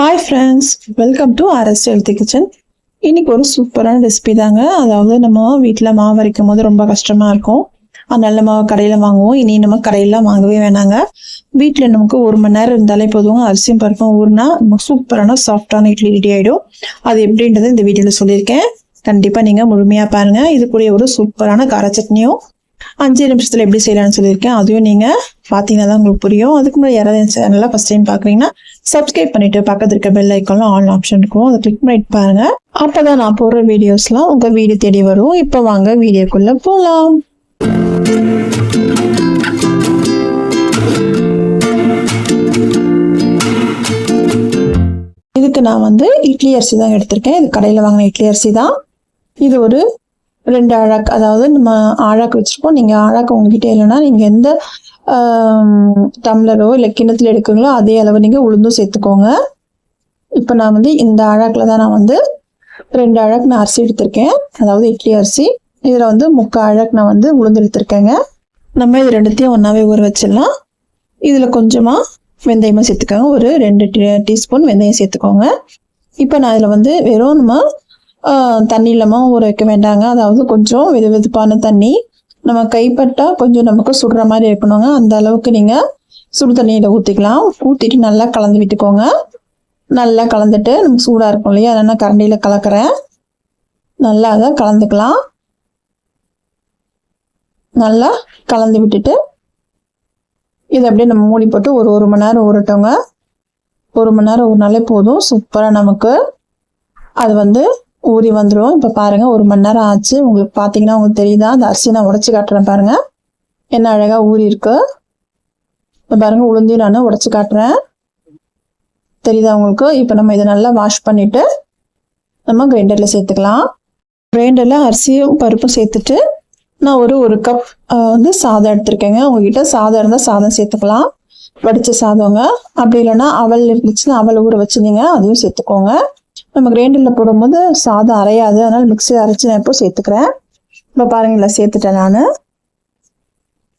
Hi friends welcome to RS healthy kitchen இன்னைக்கு ஒரு சூப்பரான ரெசிபி தாங்க. அதாவது நம்ம வீட்டில் மாவு அரைக்கும் போது ரொம்ப கஷ்டமாக இருக்கும். நல்ல மாவு கடையில் வாங்குவோம். இனி நம்ம கடையிலாம் வாங்கவே வேணாங்க. வீட்டில் நமக்கு ஒரு மணி நேரம் இருந்தாலே போதும் அரிசியும் பருப்பும் ஊறினா நமக்கு சூப்பரான சாஃப்டான இட்லி ரெடி ஆகிடும் அது எப்படின்றது இந்த வீடியோவில் சொல்லியிருக்கேன். கண்டிப்பாக நீங்கள் முழுமையாக பாருங்கள் இது ஒரு சூப்பரான கார சட்னியும் அஞ்சு நிமிஷத்தில் எப்படி செய்யலாம்னு சொல்லியிருக்கேன். அதையும் நீங்கள் பார்த்தீங்கன்னா தான் உங்களுக்கு புரியும். அதுக்கு முன்னாடி யாராவது என் ஃபஸ்ட் டைம் பார்க்குறீங்கன்னா சப்ஸ்கிரைப் பண்ணிவிட்டு பக்கத்தில் இருக்க பெல் ஐக்கான்ல ஆன் ஆப்ஷன் இருக்கும். அதை கிளிக் பண்ணிட்டு அப்போ தான் நான் போடுற வீடியோஸ்லாம் உங்கள் வீடு தேடி வரும். இப்போ வாங்க வீடியோக்குள்ளே போகலாம் இதுக்கு நான் வந்து இட்லி அரிசி தான் எடுத்திருக்கேன். இது கடையில் வாங்கின இட்லி அரிசி தான். இது ஒரு ரெண்டு அழாக்கு அதாவது நம்ம ஆழாக்கு வச்சுருப்போம். நீங்கள் ஆழாக்கு உங்ககிட்ட இல்லைன்னா நீங்கள் எந்த டம்ளரோ இல்லை கிணத்துல எடுக்கிறீங்களோ அதே அளவு நீங்கள் உளுந்தும் சேர்த்துக்கோங்க. இப்போ நான் வந்து இந்த அழாக்கில் தான் நான் வந்து ரெண்டு அழகு நான் அரிசி எடுத்திருக்கேன். அதாவது இட்லி அரிசி. இதில் வந்து முக்கால் அழகு நான் வந்து உளுந்து எடுத்திருக்கேங்க. நம்ம இது ரெண்டுத்தையும் ஒன்றாவே ஊற வச்சிடலாம். இதில் கொஞ்சமாக வெந்தயமாக சேர்த்துக்கோங்க. ஒரு ரெண்டு டீ டீஸ்பூன் வெந்தயம் சேர்த்துக்கோங்க. இப்போ நான் இதில் வந்து வெறும் நம்ம தண்ணி இல்லாமல் ஊற வைக்க வேண்டாங்க. அதாவது கொஞ்சம் வெது வெதுப்பான தண்ணி. நம்ம கைப்பட்டால் கொஞ்சம் நமக்கு சுடுற மாதிரி இருக்கணுங்க. அந்த அளவுக்கு நீங்கள் சுடு தண்ணியில் ஊற்றிக்கலாம் ஊற்றிட்டு நல்லா கலந்து விட்டுக்கோங்க. நல்லா கலந்துட்டு நமக்கு சூடாக இருக்கும் இல்லையா? அதனால் கரண்டியில் கலக்கிறேன். நல்லா அதை கலந்துக்கலாம். நல்லா கலந்து விட்டுட்டு இதை அப்படியே நம்ம மூடி போட்டு ஒரு ஒரு மணி நேரம் ஊறட்டோங்க. ஒரு மணி நேரம் ஊறினாலே போதும். சூப்பராக நமக்கு அது வந்து ஊறி வந்துடும் இப்போ பாருங்கள் ஒரு மணி நேரம் ஆச்சு. உங்களுக்கு பார்த்தீங்கன்னா உங்களுக்கு தெரியுதா? அந்த அரிசி நான் உடச்சி காட்டுறேன் பாருங்கள் என்ன அழகாக ஊறி இருக்கு. இப்போ பாருங்கள் உளுந்தையும் நான் உடச்சி காட்டுறேன். தெரியுதா உங்களுக்கு? இப்போ நம்ம இதை நல்லா வாஷ் பண்ணிவிட்டு நம்ம கிரைண்டரில் சேர்த்துக்கலாம். கிரைண்டரில் அரிசியும் பருப்பும் சேர்த்துட்டு நான் ஒரு ஒரு கப் வந்து சாதம் எடுத்திருக்கேங்க. உங்ககிட்ட சாதம் இருந்தால் சாதம் சேர்த்துக்கலாம். வடித்த சாதங்க அப்படி இல்லைன்னா அவல் இருந்துச்சுன்னா அவல் ஊற வச்சுருந்தீங்க அதையும் சேர்த்துக்கோங்க. நம்ம கிரைண்டரில் போடும்போது சாதம் அரையாது. அதனால் மிக்ஸி அரைச்சி நான் இப்போ சேர்த்துக்கிறேன். இப்போ பாருங்களேன் சேர்த்துட்டேன் நான்.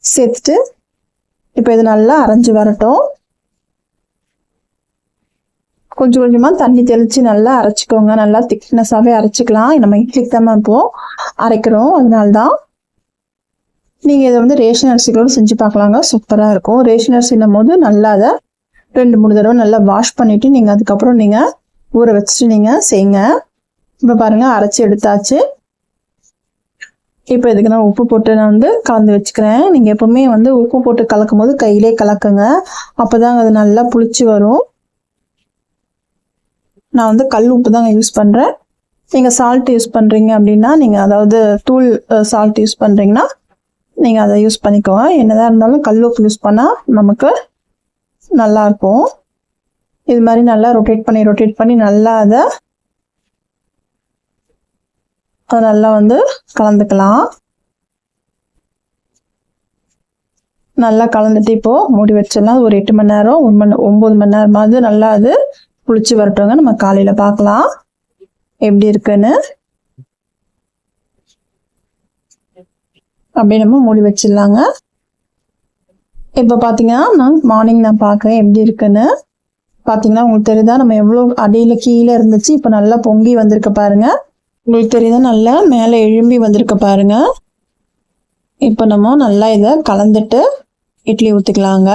சேர்த்துட்டு இப்போ இது நல்லா அரைஞ்சு வரட்டும். கொஞ்சம் கொஞ்சமாக தண்ணி தெளித்து நல்லா அரைச்சிக்கோங்க. நல்லா திக்னஸாகவே அரைச்சிக்கலாம். நம்ம இட்லிக்கு தான் இப்போ அரைக்கிறோம். அதனால தான் நீங்கள் இதை வந்து ரேஷன் அரிசிகளோட செஞ்சு பார்க்கலாங்க. சூப்பராக இருக்கும். ரேஷன் அரிசின்னும் போது நல்லா அதை ரெண்டு மூணு தடவை நல்லா வாஷ் பண்ணிவிட்டு நீங்கள் அதுக்கப்புறம் நீங்கள் ஊற வச்சுட்டு நீங்கள் செய்யுங்க இப்போ பாருங்கள் அரைச்சி எடுத்தாச்சு. இப்போ இதுக்கு நான் உப்பு போட்டு நான் வந்து கலந்து வச்சுக்கிறேன். நீங்கள் எப்போவுமே வந்து உப்பு போட்டு கலக்கும் போது கையிலே கலக்குங்க. அப்போ அது நல்லா புளிச்சு வரும். நான் வந்து கல் உப்பு தாங்க யூஸ் பண்ணுறேன் நீங்கள் சால்ட் யூஸ் பண்ணுறீங்க அப்படின்னா நீங்கள் அதாவது தூள் சால்ட் யூஸ் பண்ணுறீங்கன்னா நீங்கள் அதை யூஸ் பண்ணிக்கோங்க. என்னதான் இருந்தாலும் கல் உப்பு யூஸ் பண்ணால் நமக்கு நல்லா இருக்கும். இது மாதிரி நல்லா ரொட்டேட் பண்ணி ரொட்டேட் பண்ணி நல்லா அதை அதை நல்லா வந்து கலந்துக்கலாம். நல்லா கலந்துட்டு இப்போ மூடி வச்சிடலாம். ஒரு எட்டு மணி நேரம் ஒரு மணி ஒம்பது மணி நேரமாவது நல்லா அது புளிச்சு வரட்டுங்க நம்ம காலையில் பார்க்கலாம். எப்படி இருக்குன்னு. அப்படியே நம்ம மூடி வச்சிடலாங்க. இப்போ பார்த்தீங்கன்னா நான் மார்னிங் நான் பார்க்குறேன். எப்படி இருக்குன்னு. பார்த்தீங்கன்னா உங்களுக்கு தெரியுதா நம்ம எவ்வளோ அடியில் கீழே இருந்துச்சு இப்போ நல்லா பொங்கி வந்திருக்க பாருங்க. உங்களுக்கு தெரியுதா நல்லா மேலே எழும்பி வந்திருக்க பாருங்க. இப்போ நம்ம நல்லா இதை கலந்துட்டு இட்லி ஊற்றிக்கலாங்க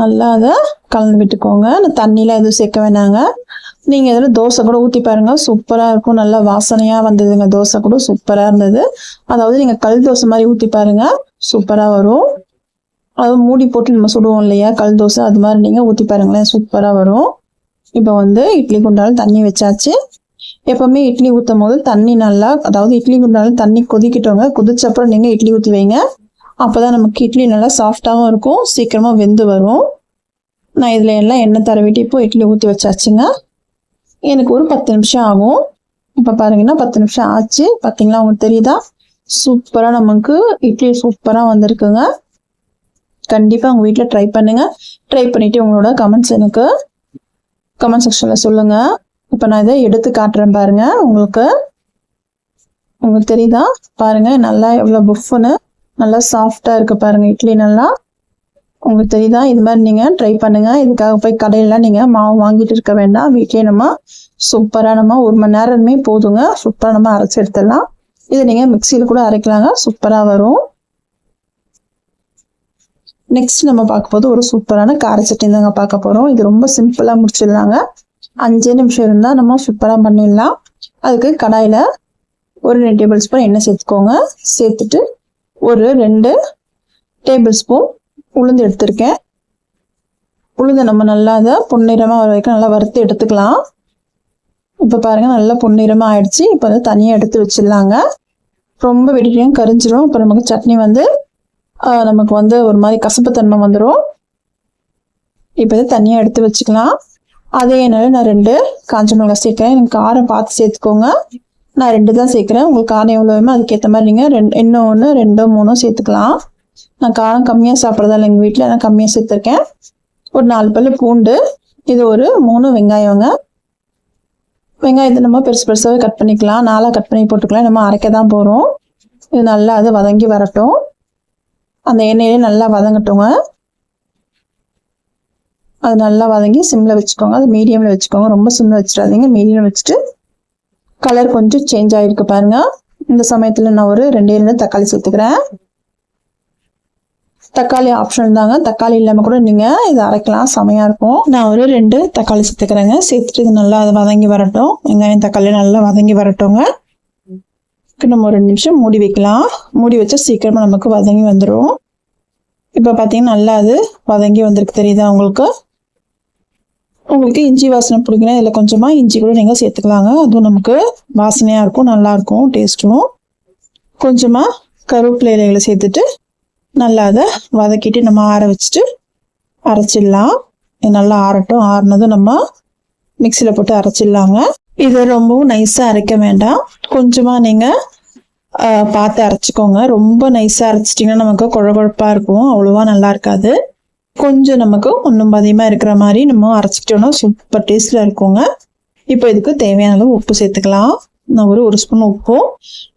நல்லா அதை கலந்து விட்டுக்கோங்க. அந்த எதுவும் சேர்க்க வேணாங்க. நீங்கள் இதில் தோசை கூட ஊற்றி பாருங்க. சூப்பராக இருக்கும். நல்லா வாசனையாக வந்ததுங்க. தோசை கூட சூப்பராக இருந்தது. அதாவது நீங்கள் கல் தோசை மாதிரி ஊற்றி பாருங்க. சூப்பராக வரும். அது மூடி போட்டு நம்ம சுடுவோம் இல்லையா? கல் தோசை அது மாதிரி நீங்கள் ஊற்றி பாருங்களேன். சூப்பராக வரும். இப்போ வந்து இட்லி குண்டால தண்ணி வச்சாச்சு. எப்போவுமே இட்லி ஊற்றும் போது தண்ணி நல்லா அதாவது இட்லி குண்டால தண்ணி கொதிக்கிட்டவங்க கொதிச்சப்புறம் நீங்கள் இட்லி ஊற்றி வைங்க. அப்போதான் நமக்கு இட்லி நல்லா சாஃப்டாகவும் இருக்கும். சீக்கிரமாக வெந்து வரும். நான் இதில் எல்லாம் எண்ணெய் தடவிட்டு இப்போ இட்லி ஊற்றி வச்சாச்சுங்க. எனக்கு ஒரு பத்து நிமிஷம் ஆகும். இப்போ பாருங்கன்னா பத்து நிமிஷம் ஆச்சு. பார்த்தீங்களா உங்களுக்கு தெரியுதா? சூப்பராக நமக்கு இட்லி சூப்பராக வந்திருக்குங்க. கண்டிப்பாக உங்கள் வீட்டில் ட்ரை பண்ணுங்கள் ட்ரை பண்ணிவிட்டு உங்களோட கமெண்ட்ஸ் எனக்கு கமெண்ட் செக்ஷனில் சொல்லுங்கள் இப்போ நான் இதை எடுத்து காட்டுறேன் பாருங்கள் உங்களுக்கு உங்களுக்கு தெரியுதா? பாருங்கள் நல்லா எவ்வளோ புஃப்னு நல்லா சாஃப்டாக இருக்குது பாருங்கள் இட்லி நல்லா. உங்களுக்கு தெரியுதா? இது மாதிரி நீங்கள் ட்ரை பண்ணுங்கள் இதுக்காக போய் கடையிலலாம் நீங்கள் மாவு வாங்கிட்டு இருக்க வேண்டாம். வீட்லயே நம்ம சூப்பராக நம்ம ஒரு மணி நேரமே போதுங்க. சூப்பராக நம்ம அரைச்சி எடுத்துடலாம். இதை நீங்கள் மிக்சியில் கூட அரைக்கலாங்க. சூப்பராக வரும். நெக்ஸ்ட் நம்ம பார்க்க போது ஒரு சூப்பரான கார சட்னி தாங்க பார்க்க போகிறோம் இது ரொம்ப சிம்பிளாக முடிச்சிடலாங்க. அஞ்சே நிமிஷம் இருந்தால் நம்ம சூப்பராக பண்ணிடலாம். அதுக்கு கடாயில் ஒரு ரெண்டு டேபிள் ஸ்பூன் எண்ணெய் சேர்த்துக்கோங்க. சேர்த்துட்டு ஒரு ரெண்டு டேபிள் ஸ்பூன் உளுந்து எடுத்திருக்கேன். உளுந்தை நம்ம நல்லா அதை பொன்னிறமாக வர வரைக்கும் நல்லா வறுத்து எடுத்துக்கலாம். இப்போ பாருங்கள் நல்லா பொன்னிறமாக ஆயிடுச்சு. இப்போ அதை தனியாக எடுத்து வச்சிடலாங்க. ரொம்ப வெடிக்கையும் கரிஞ்சிரும். இப்போ நமக்கு சட்னி வந்து நமக்கு வந்து ஒரு மாதிரி கசப்புத்தன்மை வந்துடும் இப்போ இதை தனியாக எடுத்து வச்சுக்கலாம். அதே எண்ணெயில் நான் ரெண்டு காஞ்ச மிளகாய் சேர்க்குறேன். எனக்கு காரம் பார்த்து சேர்த்துக்கோங்க. நான் ரெண்டு தான் சேர்க்குறேன். உங்களுக்கு காரம் எவ்வளோ வேணுமோ அதுக்கேற்ற மாதிரி நீங்கள் ரெண்டு இன்னும் ஒன்று ரெண்டோ மூணோ சேர்த்துக்கலாம். நான் காரம் கம்மியாக சாப்பிட்றதா இல்லை எங்கள் வீட்டில் நான் கம்மியாக சேர்த்துருக்கேன். ஒரு நாலு பல்லு பூண்டு. இது ஒரு மூணு வெங்காயங்க. வெங்காயத்தை நம்ம பெருசு பெருசாகவே கட் பண்ணிக்கலாம். நாலாக கட் பண்ணி போட்டுக்கலாம். நம்ம அரைக்க தான் போகிறோம் இது நல்லா அது வதங்கி வரட்டும். அந்த எண்ணெயிலே நல்லா வதங்கட்டுங்க. அது நல்லா வதங்கி சிம்மில் வச்சுக்கோங்க. அது மீடியமில் வச்சுக்கோங்க. ரொம்ப சிம்மில் வச்சிடாதீங்க. மீடியம் வச்சுட்டு கலர் கொஞ்சம் சேஞ்ச் ஆகிருக்கு பாருங்கள் இந்த சமயத்தில் நான் ஒரு ரெண்டே ரெண்டு தக்காளி சேர்த்துக்கிறேன். தக்காளி ஆப்ஷன் தாங்க. தக்காளி இல்லாமல் கூட நீங்கள் இதை அரைக்கலாம். செமையாக இருக்கும். நான் ஒரு ரெண்டு தக்காளி சேர்த்துக்கிறேங்க. சேர்த்துட்டு இது நல்லா அது வதங்கி வரட்டும். வெங்காயம் தக்காளி நல்லா வதங்கி வரட்டுங்க. நம்ம ஒரு ரெண்டு நிமிஷம் மூடி வைக்கலாம். மூடி வச்சா சீக்கிரமாக நமக்கு வதங்கி வந்துடும் இப்போ பார்த்தீங்கன்னா நல்லா அது வதங்கி வந்திருக்கு. தெரியுதா உங்களுக்கு? உங்களுக்கு இஞ்சி வாசனை பிடிக்கணும் இதில் கொஞ்சமாக இஞ்சி கூட நீங்கள் சேர்த்துக்கலாங்க. அதுவும் நமக்கு வாசனையாக இருக்கும் நல்லாயிருக்கும் டேஸ்ட்டும் கொஞ்சமாக கருவேப்பிலை இலைகளை சேர்த்துட்டு நல்லா அதை வதக்கிட்டு நம்ம ஆற வச்சுட்டு அரைச்சிடலாம். நல்லா ஆறட்டும். ஆறுனதும் நம்ம மிக்சியில் போட்டு அரைச்சிடலாங்க. இது ரொம்பவும் நைஸாக அரைக்க வேண்டாம். கொஞ்சமாக நீங்கள் பார்த்து அரைச்சிக்கோங்க. ரொம்ப நைஸாக அரைச்சிட்டிங்கன்னா நமக்கு குழகுழப்பாக இருக்கும். அவ்வளோவா நல்லா இருக்காது. கொஞ்சம் நமக்கு ஒன்றும் பதியமாக இருக்கிற மாதிரி நம்ம அரைச்சிக்கிட்டோம்னா சூப்பர் டேஸ்ட்டில் இருக்குங்க. இப்போ இதுக்கு தேவையான அளவு உப்பு சேர்த்துக்கலாம். நான் ஒரு ஒரு ஸ்பூன் உப்பும்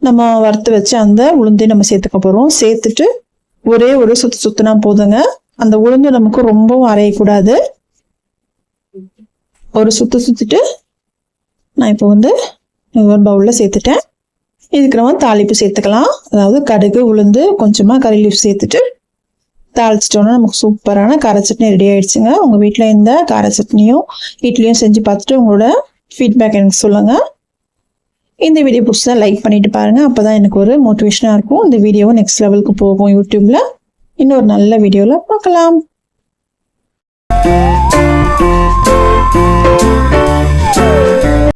நம்ம வறுத்து வச்சு அந்த உளுந்தையும் நம்ம சேர்த்துக்க போகிறோம் சேர்த்துட்டு ஒரே ஒரு சுத்து சுத்துனா போதுங்க. அந்த உளுந்து நமக்கு ரொம்பவும் அரையக்கூடாது. ஒரு சுத்து சுத்திட்டு நான் இப்போ வந்து ஒரு பவுலில் சேர்த்துட்டேன். இதுக்கு நம்ம தாளிப்பு சேர்த்துக்கலாம். அதாவது கடுகு உளுந்து கொஞ்சமாக கறி லீஃப் சேர்த்துட்டு தாளிச்சிட்டோன்னா நமக்கு சூப்பரான கார சட்னி ரெடி ஆயிடுச்சுங்க. உங்கள் வீட்டில் இந்த கார சட்னியும் இட்லியும் செஞ்சு பார்த்துட்டு உங்களோட ஃபீட்பேக் எனக்கு சொல்லுங்கள் இந்த வீடியோ பிடிச்சா லைக் பண்ணிட்டு பாருங்கள் அப்போ தான் எனக்கு ஒரு மோட்டிவேஷனாக இருக்கும். இந்த வீடியோவும் நெக்ஸ்ட் லெவலுக்கு போகும் யூடியூப்பில் இன்னொரு நல்ல வீடியோவில் பார்க்கலாம்.